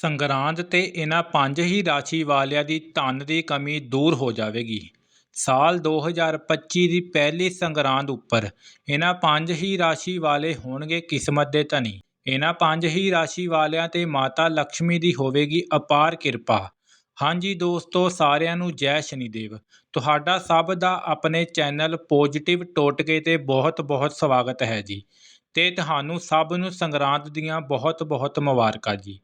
ਸੰਗਰਾਂਦ ਤੇ ਇਹਨਾਂ ਪੰਜ ਹੀ ਰਾਸ਼ੀ ਵਾਲਿਆਂ ਦੀ ਧਨ ਦੀ ਕਮੀ ਦੂਰ ਹੋ ਜਾਵੇਗੀ। ਸਾਲ 2025 ਦੀ ਪਹਿਲੀ ਸੰਗਰਾਂਦ ਉੱਪਰ ਇਹਨਾਂ ਪੰਜ ਹੀ ਰਾਸ਼ੀ ਵਾਲੇ ਹੋਣਗੇ ਕਿਸਮਤ ਦੇ ਧਨੀ। ਇਹਨਾਂ ਪੰਜ ਹੀ ਰਾਸ਼ੀ ਵਾਲਿਆਂ ਤੇ ਮਾਤਾ ਲక్ష్ਮੀ ਦੀ ਹੋਵੇਗੀ ਅਪਾਰ ਕਿਰਪਾ। ਹਾਂਜੀ ਦੋਸਤੋ, ਸਾਰਿਆਂ ਨੂੰ ਜੈ ਸ਼ਨੀਦੇਵ ਤੁਹਾਡਾ ਸਭ ਦਾ ਆਪਣੇ ਚੈਨਲ ਪੋਜੀਟਿਵ ਟੋਟਕੇ ਤੇ ਬਹੁਤ ਬਹੁਤ ਸਵਾਗਤ ਹੈ ਜੀ। ਤੇ ਤੁਹਾਨੂੰ ਸਭ ਨੂੰ ਸੰਗਰਾਂਦ ਦੀਆਂ ਬਹੁਤ ਬਹੁਤ ਮੁਬਾਰਕਾਂ ਜੀ।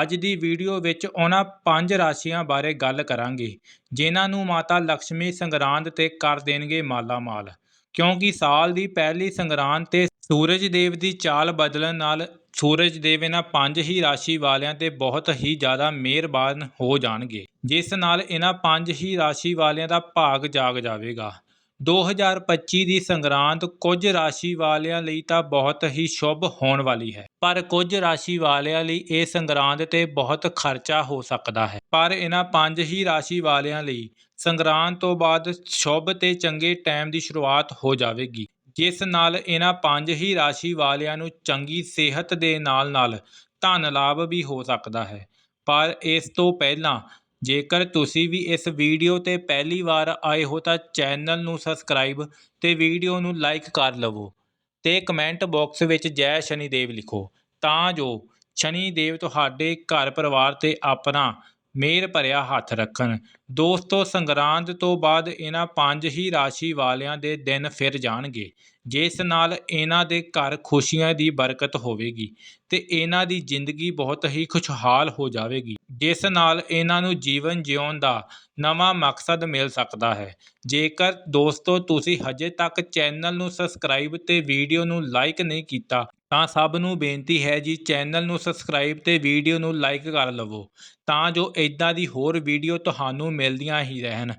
ਅੱਜ ਦੀ ਵੀਡੀਓ ਵਿੱਚ ਉਹਨਾਂ ਪੰਜ ਰਾਸ਼ੀਆਂ ਬਾਰੇ ਗੱਲ ਕਰਾਂਗੇ, ਜਿਨ੍ਹਾਂ ਨੂੰ ਮਾਤਾ ਲక్ష్ਮੀ ਸੰਗਰਾਂਦ ਤੇ ਕਰ ਦੇਣਗੇ ਮਾਲਾ ਮਾਲ ਕਿਉਂਕਿ ਸਾਲ ਦੀ ਪਹਿਲੀ ਸੰਗਰਾਂਦ ਤੇ ਸੂਰਜ ਦੇਵ ਦੀ ਚਾਲ ਬਦਲਣ ਨਾਲ ਸੂਰਜ ਦੇਵ ਇਹਨਾਂ ਪੰਜ ਹੀ ਰਾਸ਼ੀ ਵਾਲਿਆਂ ਤੇ ਬਹੁਤ ਹੀ ਜ਼ਿਆਦਾ ਮਿਹਰਬਾਨ ਹੋ ਜਾਣਗੇ, ਜਿਸ ਨਾਲ ਇਹਨਾਂ ਪੰਜ ਹੀ ਰਾਸ਼ੀ ਵਾਲਿਆਂ ਦਾ ਭਾਗ ਜਾਗ ਜਾਵੇਗਾ। 2025 ਦੀ ਸੰਗਰਾਂਦ ਕੁਝ ਰਾਸ਼ੀ ਵਾਲਿਆਂ ਲਈ ਤਾਂ ਬਹੁਤ ਹੀ ਸ਼ੁਭ ਹੋਣ ਵਾਲੀ ਹੈ। ਪਰ ਕੁਝ ਰਾਸ਼ੀ ਵਾਲਿਆਂ ਲਈ ਇਹ ਸੰਗਰਾਂਦ ਤੇ ਬਹੁਤ ਖਰਚਾ ਹੋ ਸਕਦਾ ਹੈ। ਪਰ ਇਹਨਾਂ ਪੰਜ ਹੀ ਰਾਸ਼ੀ ਵਾਲਿਆਂ ਲਈ ਸੰਗਰਾਂਦ ਤੋਂ ਬਾਅਦ ਸ਼ੁਭ ਤੇ ਚੰਗੇ ਟਾਈਮ ਦੀ ਸ਼ੁਰੂਆਤ ਹੋ ਜਾਵੇਗੀ। ਜਿਸ ਨਾਲ ਇਹਨਾਂ ਪੰਜ ਹੀ ਰਾਸ਼ੀ ਵਾਲਿਆਂ ਨੂੰ ਚੰਗੀ ਸਿਹਤ ਦੇ ਨਾਲ-ਨਾਲ ਧਨ ਲਾਭ ਵੀ ਹੋ ਸਕਦਾ ਹੈ। ਪਰ ਇਸ ਤੋਂ ਪਹਿਲਾਂ ਜੇਕਰ ਤੁਸੀਂ ਵੀ ਇਸ ਵੀਡੀਓ ਤੇ ਪਹਿਲੀ ਵਾਰ ਆਏ ਹੋ ਤਾਂ ਚੈਨਲ ਨੂੰ ਸਬਸਕ੍ਰਾਈਬ ਅਤੇ ਵੀਡੀਓ ਨੂੰ ਲਾਈਕ ਕਰ ਲਵੋ ਅਤੇ ਕਮੈਂਟ ਬਾਕਸ ਵਿੱਚ ਜੈ ਸ਼ਨੀਦੇਵ ਲਿਖੋ ਤਾਂ ਜੋ ਸ਼ਨੀਦੇਵ ਤੁਹਾਡੇ ਘਰ ਪਰਿਵਾਰ ਤੇ ਆਪਣਾ ਮਿਹਰ ਭਰਿਆ ਹੱਥ ਰੱਖਣ। ਦੋਸਤੋ, ਸੰਗਰਾਂਦ ਤੋਂ ਬਾਅਦ ਇਹਨਾਂ ਪੰਜ ਹੀ ਰਾਸ਼ੀ ਵਾਲਿਆਂ ਦੇ ਦਿਨ ਫਿਰ ਜਾਣਗੇ, ਜਿਸ ਨਾਲ ਇਹਨਾਂ ਦੇ ਘਰ ਖੁਸ਼ੀਆਂ ਦੀ ਬਰਕਤ ਹੋਵੇਗੀ ਤੇ ਇਹਨਾਂ ਦੀ ਜ਼ਿੰਦਗੀ ਬਹੁਤ ਹੀ ਖੁਸ਼ਹਾਲ ਹੋ ਜਾਵੇਗੀ, ਜਿਸ ਨਾਲ ਇਹਨਾਂ ਨੂੰ ਜੀਵਨ ਜਿਉਣ ਦਾ ਨਵਾਂ ਮਕਸਦ ਮਿਲ ਸਕਦਾ ਹੈ। ਜੇਕਰ ਦੋਸਤੋ, ਤੁਸੀਂ ਹਜੇ ਤੱਕ ਚੈਨਲ ਨੂੰ ਸਬਸਕ੍ਰਾਈਬ ਤੇ ਵੀਡੀਓ ਨੂੰ ਲਾਈਕ ਨਹੀਂ ਕੀਤਾ ਤਾਂ ਸਭ ਨੂੰ ਬੇਨਤੀ ਹੈ ਜੀ, ਚੈਨਲ ਨੂੰ ਸਬਸਕ੍ਰਾਈਬ ਤੇ ਵੀਡੀਓ ਨੂੰ ਲਾਈਕ ਕਰ ਲਵੋ, ਤਾਂ ਜੋ ਇਦਾਂ ਦੀ ਹੋਰ ਵੀਡੀਓ ਤੁਹਾਨੂੰ ਮਿਲਦੀਆਂ ਹੀ ਰਹਿਣ।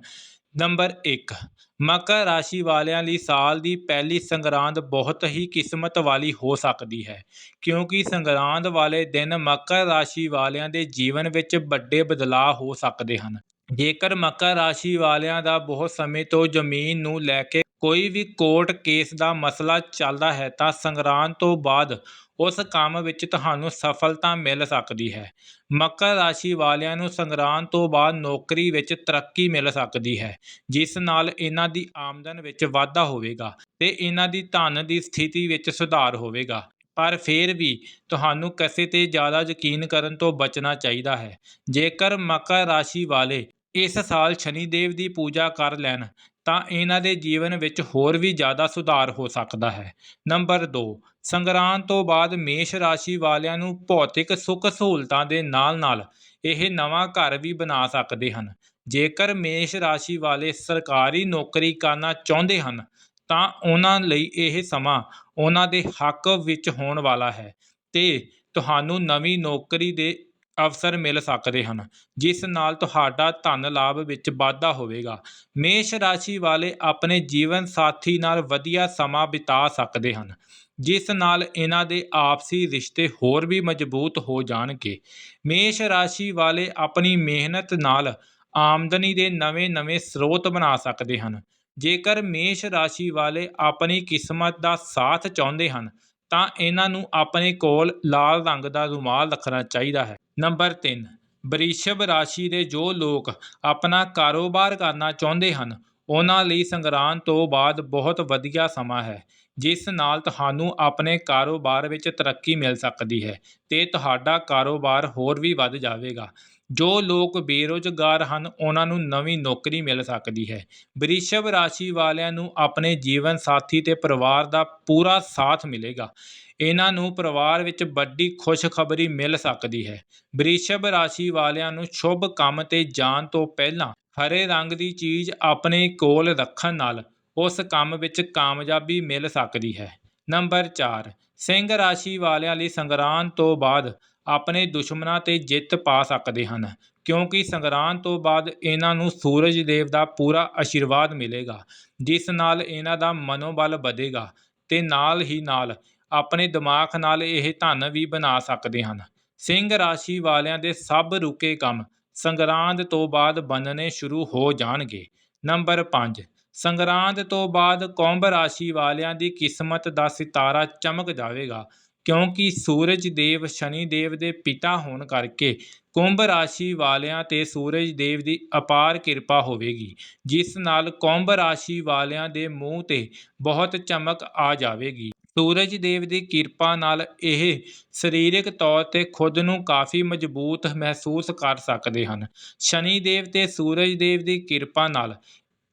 ਨੰਬਰ 1 ਮਕਰ ਰਾਸ਼ੀ ਵਾਲਿਆਂ ਲਈ ਸਾਲ ਦੀ ਪਹਿਲੀ ਸੰਗਰਾਂਦ ਬਹੁਤ ਹੀ ਕਿਸਮਤ ਵਾਲੀ ਹੋ ਸਕਦੀ ਹੈ, ਕਿਉਂਕਿ ਸੰਗਰਾਂਦ ਵਾਲੇ ਦਿਨ ਮਕਰ ਰਾਸ਼ੀ ਵਾਲਿਆਂ ਦੇ ਜੀਵਨ ਵਿੱਚ ਵੱਡੇ ਬਦਲਾਅ ਹੋ ਸਕਦੇ ਹਨ। ਜੇਕਰ ਮਕਰ ਰਾਸ਼ੀ ਵਾਲਿਆਂ ਦਾ ਬਹੁਤ ਸਮੇਂ ਤੋਂ ਜ਼ਮੀਨ ਨੂੰ ਲੈ ਕੇ ਕੋਈ ਵੀ ਕੋਰਟ ਕੇਸ ਦਾ ਮਸਲਾ ਚੱਲਦਾ ਹੈ ਤਾਂ ਸੰਗਰਾਂਦ ਤੋਂ ਬਾਅਦ ਉਸ ਕੰਮ ਵਿੱਚ ਤੁਹਾਨੂੰ ਸਫਲਤਾ ਮਿਲ ਸਕਦੀ ਹੈ। ਮਕਰ ਰਾਸ਼ੀ ਵਾਲਿਆਂ ਨੂੰ ਸੰਗਰਾਂਦ ਤੋਂ ਬਾਅਦ ਨੌਕਰੀ ਵਿੱਚ ਤਰੱਕੀ ਮਿਲ ਸਕਦੀ ਹੈ, ਜਿਸ ਨਾਲ ਇਹਨਾਂ ਦੀ ਆਮਦਨ ਵਿੱਚ ਵਾਧਾ ਹੋਵੇਗਾ ਤੇ ਇਹਨਾਂ ਦੀ ਧਨ ਦੀ ਸਥਿਤੀ ਵਿੱਚ ਸੁਧਾਰ ਹੋਵੇਗਾ। ਪਰ ਫਿਰ ਵੀ ਤੁਹਾਨੂੰ ਕਿਸੇ ਤੇ ਜ਼ਿਆਦਾ ਯਕੀਨ ਕਰਨ ਤੋਂ ਬਚਣਾ ਚਾਹੀਦਾ ਹੈ। ਜੇਕਰ ਮਕਰ ਰਾਸ਼ੀ ਵਾਲੇ ਇਸ ਸਾਲ ਸ਼ਨੀਦੇਵ ਦੀ ਪੂਜਾ ਕਰ ਲੈਣ, ਤਾਂ ਇਹਨਾਂ ਦੇ ਜੀਵਨ ਵਿੱਚ ਹੋਰ ਵੀ ਜ਼ਿਆਦਾ ਸੁਧਾਰ ਹੋ ਸਕਦਾ ਹੈ। ਨੰਬਰ 2 ਸੰਗਰਾਂਦ ਤੋਂ ਬਾਅਦ ਮੇਸ਼ ਰਾਸ਼ੀ ਵਾਲਿਆਂ ਨੂੰ ਭੌਤਿਕ ਸੁੱਖ ਸਹੂਲਤਾਂ ਦੇ ਨਾਲ-ਨਾਲ ਇਹ ਨਵਾਂ ਘਰ ਵੀ ਬਣਾ ਸਕਦੇ ਹਨ। ਜੇਕਰ ਮੇਸ਼ ਰਾਸ਼ੀ ਵਾਲੇ ਸਰਕਾਰੀ ਨੌਕਰੀ ਕਰਨਾ ਚਾਹੁੰਦੇ ਹਨ, ਤਾਂ ਉਹਨਾਂ ਲਈ ਇਹ ਸਮਾਂ ਉਹਨਾਂ ਦੇ ਹੱਕ ਵਿੱਚ ਹੋਣ ਵਾਲਾ ਹੈ। ਤੇ ਤੁਹਾਨੂੰ ਨਵੀਂ ਨੌਕਰੀ ਦੇ ਅਵਸਰ ਮਿਲ ਸਕਦੇ ਹਨ, ਜਿਸ ਨਾਲ ਤੁਹਾਡਾ ਧਨ ਲਾਭ ਵਿੱਚ ਵਾਧਾ ਹੋਵੇਗਾ। ਮੇਸ਼ ਰਾਸ਼ੀ ਵਾਲੇ ਆਪਣੇ ਜੀਵਨ ਸਾਥੀ ਨਾਲ ਵਧੀਆ ਸਮਾਂ ਬਿਤਾ ਸਕਦੇ ਹਨ, ਜਿਸ ਨਾਲ ਇਹਨਾਂ ਦੇ ਆਪਸੀ ਰਿਸ਼ਤੇ ਹੋਰ ਵੀ ਮਜ਼ਬੂਤ ਹੋ ਜਾਣਗੇ। ਮੇਸ਼ ਰਾਸ਼ੀ ਵਾਲੇ ਆਪਣੀ ਮਿਹਨਤ ਨਾਲ ਆਮਦਨੀ ਦੇ ਨਵੇਂ-ਨਵੇਂ ਸਰੋਤ ਬਣਾ ਸਕਦੇ ਹਨ। ਜੇਕਰ ਮੇਸ਼ ਰਾਸ਼ੀ ਵਾਲੇ ਆਪਣੀ ਕਿਸਮਤ ਦਾ ਸਾਥ ਚਾਹੁੰਦੇ ਹਨ, ਤਾਂ ਇਹਨਾਂ ਨੂੰ ਆਪਣੇ ਕੋਲ ਲਾਲ ਰੰਗ ਦਾ ਰੁਮਾਲ ਰੱਖਣਾ ਚਾਹੀਦਾ ਹੈ। ਨੰਬਰ ਤਿੰਨ ਵ੍ਰਿਸ਼ਭ ਰਾਸ਼ੀ ਦੇ ਜੋ ਲੋਕ ਆਪਣਾ ਕਾਰੋਬਾਰ ਕਰਨਾ ਚਾਹੁੰਦੇ ਹਨ, ਉਹਨਾਂ ਲਈ ਸੰਗਰਾਂਦ ਤੋਂ ਬਾਅਦ ਬਹੁਤ ਵਧੀਆ ਸਮਾਂ ਹੈ। ਜਿਸ ਨਾਲ ਤੁਹਾਨੂੰ ਆਪਣੇ ਕਾਰੋਬਾਰ ਵਿੱਚ ਤਰੱਕੀ ਮਿਲ ਸਕਦੀ ਹੈ ਅਤੇ ਤੁਹਾਡਾ ਕਾਰੋਬਾਰ ਹੋਰ ਵੀ ਵੱਧ ਜਾਵੇਗਾ। ਜੋ ਲੋਕ ਬੇਰੁਜ਼ਗਾਰ ਹਨ, ਉਹਨਾਂ ਨੂੰ ਨਵੀਂ ਨੌਕਰੀ ਮਿਲ ਸਕਦੀ ਹੈ। ਵ੍ਰਿਸ਼ਭ ਰਾਸ਼ੀ ਵਾਲਿਆਂ ਨੂੰ ਆਪਣੇ ਜੀਵਨ ਸਾਥੀ ਤੇ ਪਰਿਵਾਰ ਦਾ ਪੂਰਾ ਸਾਥ ਮਿਲੇਗਾ। ਇਹਨਾਂ ਨੂੰ ਪਰਿਵਾਰ ਵਿੱਚ ਵੱਡੀ ਖੁਸ਼ਖਬਰੀ ਮਿਲ ਸਕਦੀ ਹੈ। ਵ੍ਰਿਸ਼ਭ ਰਾਸ਼ੀ ਵਾਲਿਆਂ ਨੂੰ ਸ਼ੁਭ ਕੰਮ ਤੇ ਜਾਣ ਤੋਂ ਪਹਿਲਾਂ ਹਰੇ ਰੰਗ ਦੀ ਚੀਜ਼ ਆਪਣੇ ਕੋਲ ਰੱਖਣ ਨਾਲ ਉਸ ਕੰਮ ਵਿੱਚ ਕਾਮਯਾਬੀ ਮਿਲ ਸਕਦੀ ਹੈ। ਨੰਬਰ 4 ਸਿੰਘ ਰਾਸ਼ੀ ਵਾਲਿਆਂ ਲਈ ਸੰਗਰਾਂਦ ਤੋਂ ਬਾਅਦ ਆਪਣੇ ਦੁਸ਼ਮਣਾਂ ਤੇ ਜਿੱਤ ਪਾ ਸਕਦੇ ਹਨ, ਕਿਉਂਕਿ ਸੰਗਰਾਂਦ ਤੋਂ ਬਾਅਦ ਇਹਨਾਂ ਨੂੰ ਸੂਰਜ ਦੇਵ ਦਾ ਪੂਰਾ ਆਸ਼ੀਰਵਾਦ ਮਿਲੇਗਾ, ਜਿਸ ਨਾਲ ਇਹਨਾਂ ਦਾ ਮਨੋਬਲ ਵਧੇਗਾ ਤੇ ਨਾਲ ਹੀ ਨਾਲ ਆਪਣੇ ਦਿਮਾਗ ਨਾਲ ਇਹ ਧਨ ਵੀ ਬਣਾ ਸਕਦੇ ਹਨ। ਸਿੰਘ ਰਾਸ਼ੀ ਵਾਲਿਆਂ ਦੇ ਸਭ ਰੁਕੇ ਕੰਮ ਸੰਗਰਾਂਦ ਤੋਂ ਬਾਅਦ ਬਣਨੇ ਸ਼ੁਰੂ ਹੋ ਜਾਣਗੇ। ਨੰਬਰ 5 ਸੰਗਰਾਂਦ ਤੋਂ ਬਾਅਦ ਕੁੰਭ ਰਾਸ਼ੀ ਵਾਲਿਆਂ ਦੀ ਕਿਸਮਤ ਦਾ ਸਿਤਾਰਾ ਚਮਕ ਜਾਵੇਗਾ, ਕਿਉਂਕਿ ਸੂਰਜ ਦੇਵ, ਸ਼ਨੀ ਦੇਵ ਦੇ ਪਿਤਾ ਹੋਣ ਕਰਕੇ ਕੁੰਭ ਰਾਸ਼ੀ ਵਾਲਿਆਂ ਤੇ ਸੂਰਜ ਦੇਵ ਦੀ ਅਪਾਰ ਕਿਰਪਾ ਹੋਵੇਗੀ, ਜਿਸ ਨਾਲ ਕੁੰਭ ਰਾਸ਼ੀ ਵਾਲਿਆਂ ਦੇ ਮੂੰਹ ਤੇ ਬਹੁਤ ਚਮਕ ਆ ਜਾਵੇਗੀ। ਸੂਰਜ ਦੇਵ ਦੀ ਕਿਰਪਾ ਨਾਲ ਇਹ ਸਰੀਰਕ ਤੌਰ ਤੇ ਖੁਦ ਨੂੰ ਕਾਫੀ ਮਜ਼ਬੂਤ ਮਹਿਸੂਸ ਕਰ ਸਕਦੇ ਹਨ। ਸ਼ਨੀ ਦੇਵ ਤੇ ਸੂਰਜ ਦੇਵ ਦੀ ਕਿਰਪਾ ਨਾਲ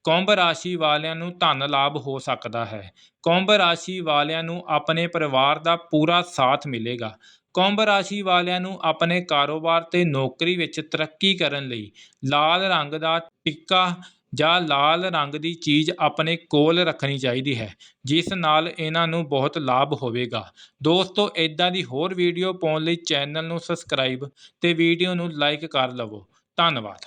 ਕੁੰਭ ਰਾਸ਼ੀ ਵਾਲਿਆਂ ਨੂੰ ਧਨ ਲਾਭ ਹੋ ਸਕਦਾ ਹੈ। ਕੁੰਭ ਰਾਸ਼ੀ ਵਾਲਿਆਂ ਨੂੰ ਆਪਣੇ ਪਰਿਵਾਰ ਦਾ ਪੂਰਾ ਸਾਥ ਮਿਲੇਗਾ। ਕੁੰਭ ਰਾਸ਼ੀ ਵਾਲਿਆਂ ਨੂੰ ਆਪਣੇ ਕਾਰੋਬਾਰ ਤੇ ਨੌਕਰੀ ਵਿੱਚ ਤਰੱਕੀ ਕਰਨ ਲਈ ਲਾਲ ਰੰਗ ਦਾ ਟਿੱਕਾ ਜਾਂ ਲਾਲ ਰੰਗ ਦੀ ਚੀਜ਼ ਆਪਣੇ ਕੋਲ ਰੱਖਣੀ ਚਾਹੀਦੀ ਹੈ, ਜਿਸ ਨਾਲ ਇਹਨਾਂ ਨੂੰ ਬਹੁਤ ਲਾਭ ਹੋਵੇਗਾ। ਦੋਸਤੋ ਇਦਾਂ ਦੀ ਹੋਰ ਵੀਡੀਓ ਪਾਉਣ ਲਈ ਚੈਨਲ ਨੂੰ ਸਬਸਕ੍ਰਾਈਬ ਤੇ ਵੀਡੀਓ ਨੂੰ ਲਾਈਕ ਕਰ ਲਵੋ। ਧੰਨਵਾਦ।